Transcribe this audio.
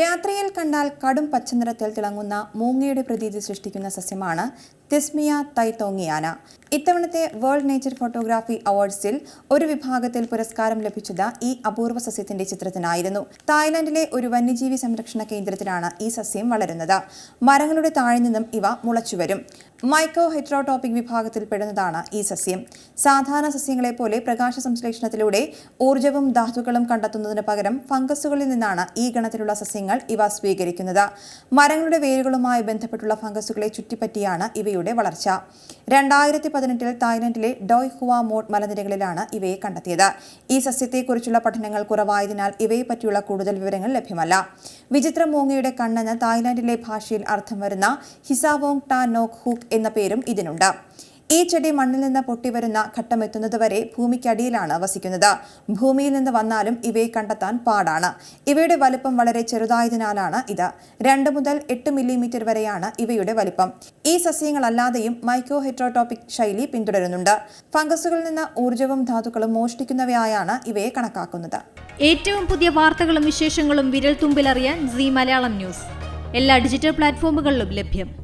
രാത്രിയിൽ കണ്ടാൽ കടും പച്ചനിറത്തിൽ തിളങ്ങുന്ന മൂങ്ങയുടെ പ്രതീതി സൃഷ്ടിക്കുന്ന സസ്യമാണ് തിസ്മിയ തൈത്തോങ്ങിയാന. ഇത്തവണത്തെ വേൾഡ് നേച്ചർ ഫോട്ടോഗ്രാഫി അവാർഡ്സിൽ ഒരു വിഭാഗത്തിൽ പുരസ്കാരം ലഭിച്ചത് ഈ അപൂർവ സസ്യത്തിന്റെ ചിത്രത്തിനായിരുന്നു. തായ്ലാന്റിലെ ഒരു വന്യജീവി സംരക്ഷണ കേന്ദ്രത്തിലാണ് ഈ സസ്യം വളരുന്നത്. മരങ്ങളുടെ താഴെ നിന്നും ഇവ മുളച്ചുവരും. മൈക്കോ വിഭാഗത്തിൽ വിഭാഗത്തിൽപ്പെടുന്നതാണ് ഈ സസ്യം. സാധാരണ സസ്യങ്ങളെ പോലെ പ്രകാശ സംശ്ലേഷണത്തിലൂടെ ഊർജവും ധാതുക്കളും കണ്ടെത്തുന്നതിന് പകരം ഫംഗസുകളിൽ നിന്നാണ് ഈ ഗണത്തിലുള്ള സസ്യങ്ങൾ ഇവ സ്വീകരിക്കുന്നത്. മരങ്ങളുടെ വേരുകളുമായി ബന്ധപ്പെട്ടുള്ള ഫംഗസുകളെ ചുറ്റിപ്പറ്റിയാണ് ഇവയുടെ വളർച്ച. രണ്ടായിരത്തി പതിനെട്ടിൽ തായ്ലൻഡിലെ ഡോയ് ഹുവ മോഡ് മലനിരകളിലാണ് ഇവയെ കണ്ടെത്തിയത്. ഈ സസ്യത്തെക്കുറിച്ചുള്ള പഠനങ്ങൾ കുറവായതിനാൽ ഇവയെ പറ്റിയുള്ള കൂടുതൽ വിവരങ്ങൾ ലഭ്യമല്ല. വിചിത്ര മൂങ്ങയുടെ കണ്ണെന്ന് തായ്ലാന്റിലെ ഭാഷയിൽ അർത്ഥം വരുന്ന ഹിസാവോങ് ടാ നോക് ഹൂക്ക് എന്ന പേരും ഇതിനുണ്ട്. ഈ ചെടി മണ്ണിൽ നിന്ന് പൊട്ടിവരുന്ന ഘട്ടമെത്തുന്നതുവരെ ഭൂമിക്കടിയിലാണ് വസിക്കുന്നത്. ഭൂമിയിൽ നിന്ന് വന്നാലും ഇവയെ കണ്ടെത്താൻ പാടാണ്. ഇവയുടെ വലിപ്പം വളരെ ചെറുതായതിനാലാണ് ഇത്. രണ്ട് മുതൽ എട്ട് മില്ലിമീറ്റർ വരെയാണ് ഇവയുടെ വലിപ്പം. ഈ സസ്യങ്ങളല്ലാതെയും മൈക്രോ ശൈലി പിന്തുടരുന്നുണ്ട്. ഫംഗസുകളിൽ നിന്ന് ഊർജവും ധാതുക്കളും മോഷ്ടിക്കുന്നവയായാണ് ഇവയെ കണക്കാക്കുന്നത്. ഏറ്റവും പുതിയ വാർത്തകളും വിശേഷങ്ങളും വിരൽ തുമ്പിലറിയാൻ സി മലയാളം ന്യൂസ്. എല്ലാ ഡിജിറ്റൽ പ്ലാറ്റ്ഫോമുകളിലും ലഭ്യം.